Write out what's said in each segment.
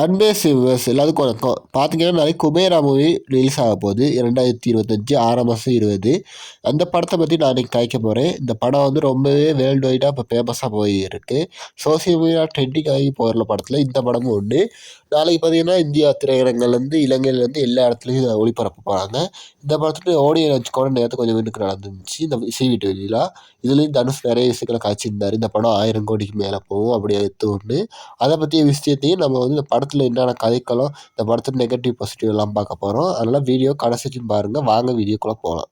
அன்பே சிவஸ் எல்லாத்துக்கும் வணக்கம் பார்த்தீங்கன்னா நாளைக்கு குபேரா மூவி ரிலீஸ் ஆக போகுது. இரண்டாயிரத்தி இருபத்தஞ்சி ஆறாம் மாதம் இருபது. அந்த படத்தை பற்றி நான் இன்றைக்கி காய்க்க போகிறேன் இந்த படம் வந்து ரொம்பவே வேர்ல்டு வைடாக இப்போ ஃபேமஸாக போயிருக்கு. சோசியல் மீடியா ட்ரெண்டிங் ஆகி போகிற படத்தில் இந்த படமும் உண்டு. நாளைக்கு பார்த்தீங்கன்னா இந்தியா திரையரங்கள்லேருந்து இலங்கையிலேருந்து எல்லா இடத்துலையும் இதை போகிறாங்க இந்த படத்துக்கு ஆடியோ லஞ்ச் கூட நேரத்தை கொஞ்சம் வீட்டுக்கு நடந்துச்சு இந்த சிவி டிவியில் இதுலேயும் தனுஷ் நிறைய விஷயங்களை காய்ச்சிருந்தார் இந்த படம் ஆயிரம் கோடிக்கு மேலே போகும் அப்படி எடுத்து ஒன்று அதை பற்றிய விஷயத்தையும் நம்ம வந்து இந்த படத்தில் என்னென்ன கதைக்களம் இந்த படத்தில் நெகட்டிவ் பாசிட்டிவ் எல்லாம் பார்க்க போகிறோம் அதனால் வீடியோ கடைசிக்கும் பாருங்கள் வாங்க வீடியோக்குள்ளே போகலாம்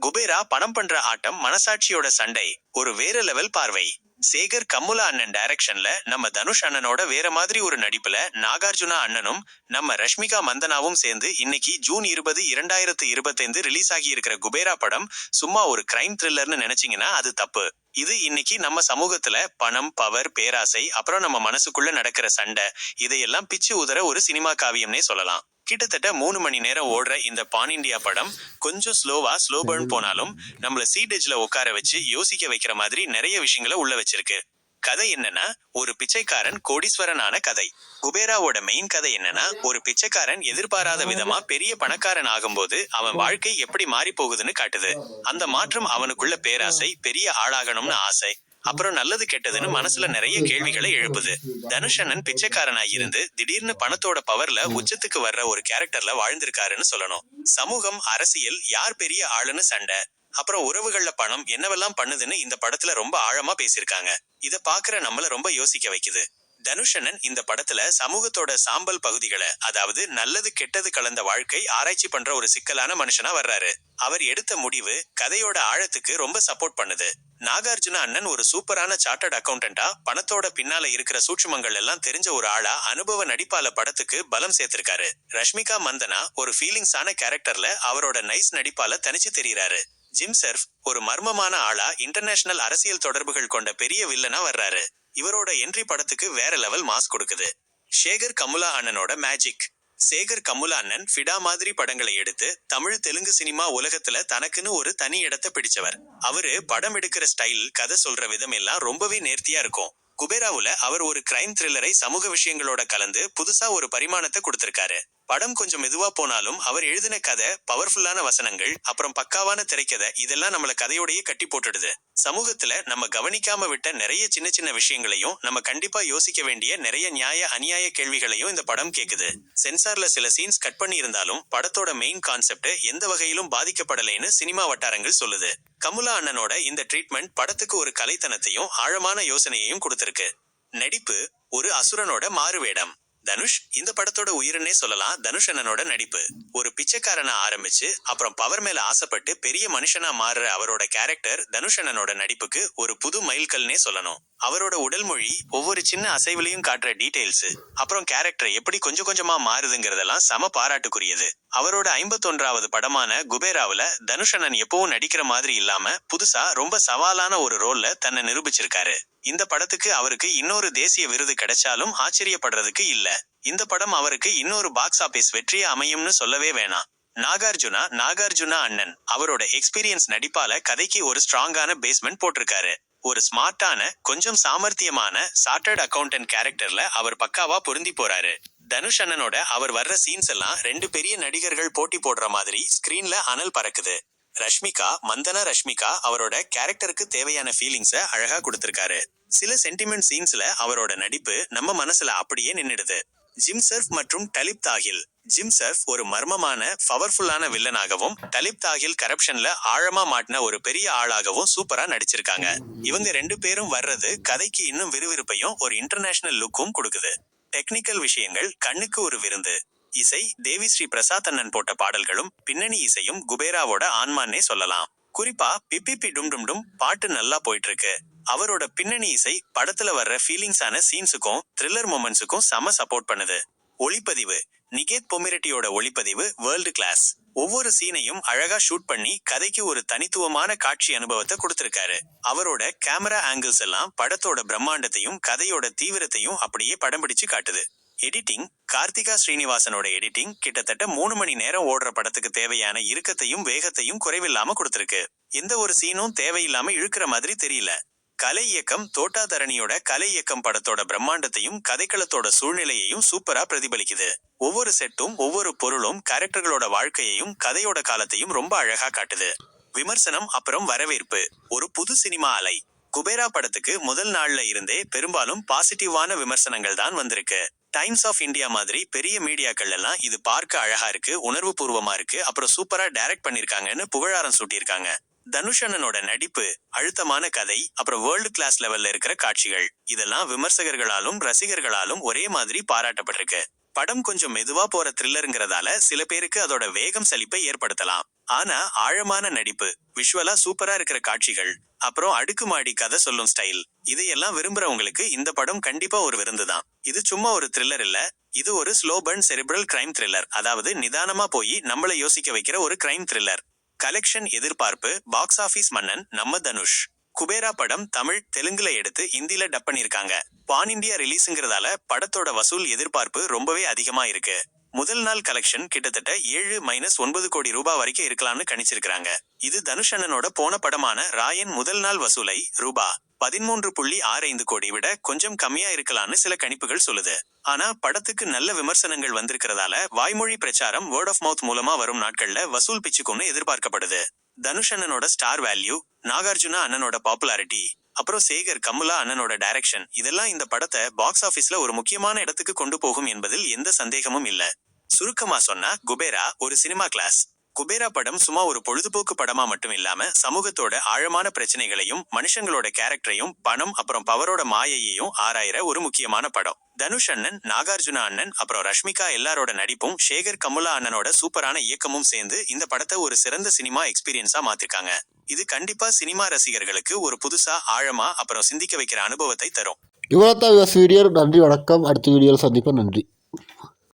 குபேரா பணம் பண்ற ஆட்டம் மனசாட்சியோட சண்டை ஒரு வேற லெவல் பார்வை. சேகர் கம்முலா அண்ணன் டைரக்ஷன்ல நம்ம தனுஷ் அண்ணனோட வேற மாதிரி ஒரு நடிப்புல நாகார்ஜுனா அண்ணனும் நம்ம ரஷ்மிகா மந்தனாவும் சேர்ந்து இன்னைக்கு ஜூன் இருபது இரண்டாயிரத்து இருபத்தைந்து ரிலீஸ் ஆகி இருக்கிற குபேரா படம் சும்மா ஒரு கிரைம் த்ரில்லர்னு நினைச்சீங்கன்னா அது தப்பு. இது இன்னைக்கு நம்ம சமூகத்துல பணம் பவர் பேராசை அப்புறம் நம்ம மனசுக்குள்ள நடக்கிற சண்டை இதையெல்லாம் பிச்சு உதற ஒரு சினிமா காவியம்னே சொல்லலாம். கிட்டத்தட்ட மூணு மணி நேரம் ஓடுற இந்த பான் இண்டியா படம் கொஞ்சம் ஸ்லோவா ஸ்லோ பர்ன் போனாலும் நம்மள சீடேஜ்ல உட்கார வச்சு யோசிக்க வைக்கிற மாதிரி நிறைய விஷயங்களை உள்ள வச்சிருக்கு. கதை என்னன்னா ஒரு பிச்சைக்காரன் கோடீஸ்வரனான கதை. குபேராவோட மெயின் கதை என்னன்னா ஒரு பிச்சைக்காரன் எதிர்பாராத விதமா பெரிய பணக்காரன் ஆகும்போது அவன் வாழ்க்கை எப்படி மாறி போகுதுன்னு காட்டுது. அந்த மாற்றம் அவனுக்குள்ள பேராசை பெரிய ஆளாகணும்னு ஆசை அப்புறம் நல்லது கெட்டதுன்னு மனசுல நிறைய கேள்விகளை எழுப்புது. தனுஷண்ணன் பிச்சைக்காரனா இருந்து திடீர்னு பணத்தோட பவர்ல உச்சத்துக்கு வர்ற ஒரு கேரக்டர்ல வாழ்ந்திருக்காருன்னு சொல்லணும். சமூகம் அரசியல் யார் பெரிய ஆளுன்னு சண்டை அப்புறம் உறவுகள்ல பணம் என்னவெல்லாம் பண்ணுதுன்னு இந்த படத்துல ரொம்ப ஆழமா பேசியிருக்காங்க. இத பாக்குற நம்மள ரொம்ப யோசிக்க வைக்குது. தனுஷனன் இந்த படத்துல சமூகத்தோட சாம்பல் பகுதிகளை அதாவது நல்லது கெட்டது கலந்த வாழ்க்கை ஆராய்ச்சி பண்ற ஒரு சிக்கலான மனுஷனா வர்றாரு. அவர் எடுத்த முடிவு கதையோட ஆழத்துக்கு ரொம்ப சப்போர்ட் பண்ணுது. நாகார்ஜுன அண்ணன் ஒரு சூப்பரான சார்ட்டர்ட் அக்கௌண்டண்டா பணத்தோட பின்னால இருக்கிற சூட்சுமங்கள் எல்லாம் தெரிஞ்ச ஒரு ஆளா அனுபவ நடிப்பால படத்துக்கு பலம் சேர்த்திருக்காரு. ரஷ்மிகா மந்தனா ஒரு ஃபீலிங்ஸான கேரக்டர்ல அவரோட நைஸ் நடிப்பால தனிச்சு தெரியறாரு. ஜிம் சர்ஃப் ஒரு மர்மமான ஆளா இன்டர்நேஷனல் அரசியல் தொடர்புகள் கொண்ட பெரிய வில்லனா வர்றாரு. இவரோட என்ட்ரி படத்துக்கு வேற லெவல் மாஸ் கொடுக்குது. சேகர் கமுலா அண்ணனோட மேஜிக் சேகர் கமுலா அண்ணன் ஃபிடா மாதிரி படங்களை எடுத்து தமிழ் தெலுங்கு சினிமா உலகத்துல தனக்குன்னு ஒரு தனி இடத்தை பிடிச்சவர். அவரு படம் எடுக்கிற ஸ்டைல் கதை சொல்ற விதம் எல்லாம் ரொம்பவே நேர்த்தியா இருக்கும். குபேராவுல அவர் ஒரு கிரைம் த்ரில்லரை சமூக விஷயங்களோட கலந்து புதுசா ஒரு பரிமாணத்தை கொடுத்திருக்காரு. படம் கொஞ்சம் மெதுவா போனாலும் அவர் எழுதின கதை பவர்ஃபுல்லான வசனங்கள் அப்புறம் பக்காவான திரைக்கதை இதெல்லாம் நம்மள கதையோடையே கட்டி போட்டுடுது. சமூகத்துல நம்ம கவனிக்காம விட்ட நிறைய சின்ன சின்ன விஷயங்களையும் நம்ம கண்டிப்பா யோசிக்க வேண்டிய நிறைய நியாய அநியாய கேள்விகளையும் இந்த படம் கேக்குது. சென்சார்ல சில சீன்ஸ் கட் பண்ணி இருந்தாலும் படத்தோட மெயின் கான்செப்ட் எந்த வகையிலும் பாதிக்கப்படலைன்னு சினிமா வட்டாரங்கள் சொல்லுது. கமுலா அண்ணனோட இந்த ட்ரீட்மெண்ட் படத்துக்கு ஒரு கலைத்தனத்தையும் ஆழமான யோசனையையும் கொடுத்திருக்கு. நடிப்பு ஒரு அசுரனோட மாறுவேடம். தனுஷ் இந்த படத்தோட உயிரினே சொல்லலாம். தனுஷ் அண்ணனோட நடிப்பு. ஒரு பிச்சைக்காரனா ஆரம்பிச்சு அப்புறம் பவர் மேல ஆசைப்பட்டு பெரிய மனுஷனா மாறுற அவரோட கேரக்டர் தனுஷ் அண்ணனோட நடிப்புக்கு ஒரு புது மைல்கல்னே சொல்லணும். அவரோட உடல் மொழி ஒவ்வொரு சின்ன அசைவுலையும் காட்டுற டீடைல்ஸ் அப்புறம் கேரக்டர் எப்படி கொஞ்சம் கொஞ்சமா மாறுதுங்கிறதெல்லாம் சம பாராட்டுக்குரியது. அவரோட ஐம்பத்தொன்றாவது படமான குபேராவுல தனுஷ் அண்ணன் எப்பவும் நடிக்கிற மாதிரி இல்லாம புதுசா ரொம்ப சவாலான ஒரு ரோல்ல தன்னை நிரூபிச்சிருக்காரு. இந்த படத்துக்கு அவருக்கு இன்னொரு தேசிய விருது கிடைச்சாலும் ஆச்சரியப்படுறதுக்கு இல்ல. இந்த படம் அவருக்கு இன்னொரு பாக்ஸ் ஆபீஸ் வெற்றியா அமையும்னு சொல்லவே வேணாம். நாகார்ஜுனா நாகார்ஜுனா அண்ணன். அவரோட எக்ஸ்பீரியன்ஸ் நடிப்பால கதைக்கு ஒரு ஸ்ட்ராங்கான பேஸ்மெண்ட் போட்டிருக்காரு. ஒரு ஸ்மார்ட்டான கொஞ்சம் சாமர்த்தியமான சார்ட்டர்ட் அக்கவுண்டன்ட் கேரக்டர்ல அவர் பக்காவா பொருந்தி போறாரு. தனுஷ் அண்ணனோட அவர் வர்ற சீன்ஸ் எல்லாம் ரெண்டு பெரிய நடிகர்கள் போட்டி போடுற மாதிரி ஸ்கிரீன்ல அனல் பறக்குது. ரஷ்மிகா மந்தனா ரஷ்மிகா அவரோட கேரக்டருக்கு தேவையான ஃபீலிங்ஸ அழகா கொடுத்திருக்காரு. சில சென்டிமெண்ட் சீன்ஸ்ல அவரோட நடிப்பு நம்ம மனசுல அப்படியே நின்னுடுது. ஜிம் சர்ஃப் மற்றும் டலிப் தாகில் ஜிம் சர்ஃப் ஒரு மர்மமான பவர்ஃபுல்லான வில்லனாகவும் டலிப் தாகில் கரப்ஷன்ல ஆழமா மாட்டின ஒரு பெரிய ஆளாகவும் சூப்பரா நடிச்சிருக்காங்க. இவங்க ரெண்டு பேரும் வர்றது கதைக்கு இன்னும் விறுவிறுப்பையும் ஒரு இன்டர்நேஷனல் லுக்கும் கொடுக்குது. டெக்னிக்கல் விஷயங்கள் கண்ணுக்கு ஒரு விருந்து. இசை தேவி ஸ்ரீ பிரசாத் அண்ணன் போட்ட பாடல்களும் பின்னணி இசையும் குபேராவோட ஆன்மான்னே சொல்லலாம். குறிப்பா பிபிபி டும் டும் டும் பாட்டு நல்லா போயிட்டு இருக்கு அவரோட பின்னணி இசை படத்துல வர்ற ஃபீலிங்ஸான சீன்ஸுக்கும் த்ரில்லர் மூமெண்ட்ஸுக்கும் செம சப்போர்ட் பண்ணுது. ஒளிப்பதிவு நிகேத் பொமிரட்டியோட ஒளிப்பதிவு வேர்ல்டு கிளாஸ் ஒவ்வொரு சீனையும் அழகா ஷூட் பண்ணி கதைக்கு ஒரு தனித்துவமான காட்சி அனுபவத்தை கொடுத்திருக்காரு. அவரோட கேமரா ஆங்கிள்ஸ் எல்லாம் படத்தோட பிரம்மாண்டத்தையும் கதையோட தீவிரத்தையும் அப்படியே படம் பிடிச்சு காட்டுது. எடிட்டிங் கார்த்திகா ஸ்ரீனிவாசனோட எடிட்டிங் கிட்டத்தட்ட மூணு மணி நேரம் ஓடுற படத்துக்கு தேவையான இறுக்கத்தையும் வேகத்தையும் குறைவில்லாம கொடுத்திருக்கு. எந்த ஒரு சீனும் தேவையில்லாம இழுக்கிற மாதிரி தெரியல. கலை இயக்கம் தோட்டாதரணியோட கலை இயக்கம் படத்தோட பிரம்மாண்டத்தையும் கதைக்களத்தோட சூழ்நிலையையும் சூப்பரா பிரதிபலிக்குது. ஒவ்வொரு செட்டும் ஒவ்வொரு பொருளும் கேரக்டர்களோட வாழ்க்கையையும் கதையோட காலத்தையும் ரொம்ப அழகா காட்டுது. விமர்சனம் அப்புறம் வரவேற்பு. ஒரு புது சினிமா அலை. குபேரா படத்துக்கு முதல் நாள்ல இருந்தே பெரும்பாலும் பாசிட்டிவான விமர்சனங்கள் தான் வந்திருக்கு. டைம்ஸ் ஆஃப் இந்தியா மாதிரி பெரிய மீடியாக்கள் எல்லாம் இது பார்க்க அழகா இருக்கு உணர்வு பூர்வமா இருக்கு. அப்புறம் சூப்பரா டைரக்ட் பண்ணிருக்காங்கன்னு புகழாரம் சூட்டியிருக்காங்க. தனுஷ் அண்ணனோட நடிப்பு அழுத்தமான கதை அப்புறம் வேர்ல்டு கிளாஸ் லெவல்ல இருக்கிற காட்சிகள். இதெல்லாம் விமர்சகர்களாலும் ரசிகர்களாலும் ஒரே மாதிரி பாராட்டப்பட்டிருக்கு. படம் கொஞ்சம் மெதுவா போற த்ரில்லருங்கிறதால சில பேருக்கு அதோட வேகம் சலிப்பை ஏற்படுத்தலாம். ஆனா ஆழமான நடிப்பு விஷுவலா சூப்பரா இருக்கிற காட்சிகள் அப்புறம் அடுக்குமாடி கதை சொல்லும் ஸ்டைல் இதையெல்லாம் விரும்புறவங்களுக்கு இந்த படம் கண்டிப்பா ஒரு விருந்து தான். இது சும்மா ஒரு த்ரில்லர் இல்ல. இது ஒரு slow burn cerebral crime thriller அதாவது நிதானமா போய் நம்மள யோசிக்க வைக்கிற ஒரு கிரைம் த்ரில்லர் கலெக்ஷன் எதிர்பார்ப்பு பாக்ஸ் ஆபீஸ் மன்னன் நம்ம தனுஷ். குபேரா படம் தமிழ் தெலுங்குல எடுத்து இந்தியில டப் பண்ணிருக்காங்க. பான் இந்தியா ரிலீஸுங்கிறதால படத்தோட வசூல் எதிர்பார்ப்பு ரொம்பவே அதிகமா இருக்கு. முதல் நாள் கலெக்ஷன் கிட்டத்தட்ட ஏழு மைனஸ் ஒன்பது கோடி ரூபாய் வரைக்கும் இருக்கலாம்னு கணிச்சிருக்கிறாங்க. இது தனுஷ் அண்ணனோட போன படமான ராயன் முதல் நாள் வசூலை ரூபா பதிமூன்று புள்ளி ஆறு ஐந்து கோடி விட கொஞ்சம் கம்மியா இருக்கலாம்னு சில கணிப்புகள் சொல்லுது. ஆனா படத்துக்கு நல்ல விமர்சனங்கள் வந்திருக்கிறதால வாய்மொழி பிரச்சாரம் வேர்ட் ஆஃப் மவுத் மூலமா வரும் நாட்கள்ல வசூல் பிச்சுக்கும்னு எதிர்பார்க்கப்படுது. தனுஷ் அண்ணனோட ஸ்டார் வேல்யூ நாகார்ஜுனா அண்ணனோட பாப்புலாரிட்டி அப்புறம் சேகர் கமுலா அண்ணனோட டைரக்ஷன் இதெல்லாம் இந்த படத்தை பாக்ஸ் ஆபீஸ்ல ஒரு முக்கியமான இடத்துக்கு கொண்டு போகும் என்பதில் எந்த சந்தேகமும் இல்ல. சுருக்கமா சொன்னா குபேரா ஒரு சினிமா கிளாஸ் குபேரா படம் சும்மா ஒரு பொழுதுபோக்கு படமா மட்டும் இல்லாம சமூகத்தோட ஆழமான பிரச்சனைகளையும் மனுஷங்களோட கேரக்டரையும் பணம் அப்புறம் பவரோட மாயையையும் ஆராயிற ஒரு முக்கியமான படம். தனுஷ் அண்ணன் நாகார்ஜுனா அண்ணன் அப்புறம் ரஷ்மிகா எல்லாரோட நடிப்பும் சேகர் கமுலா அண்ணனோட சூப்பரான இயக்கமும் சேர்ந்து இந்த படத்தை ஒரு சிறந்த சினிமா எக்ஸ்பீரியன்ஸா மாத்திருக்காங்க. இது கண்டிப்பா சினிமா ரசிகர்களுக்கு ஒரு புதுசா ஆழமா அப்புறம் சிந்திக்க வைக்கிற அனுபவத்தை தரும். இவ்வளோ தான் வீடியோ நன்றி வணக்கம். அடுத்த வீடியோவில் சந்திப்போம். நன்றி.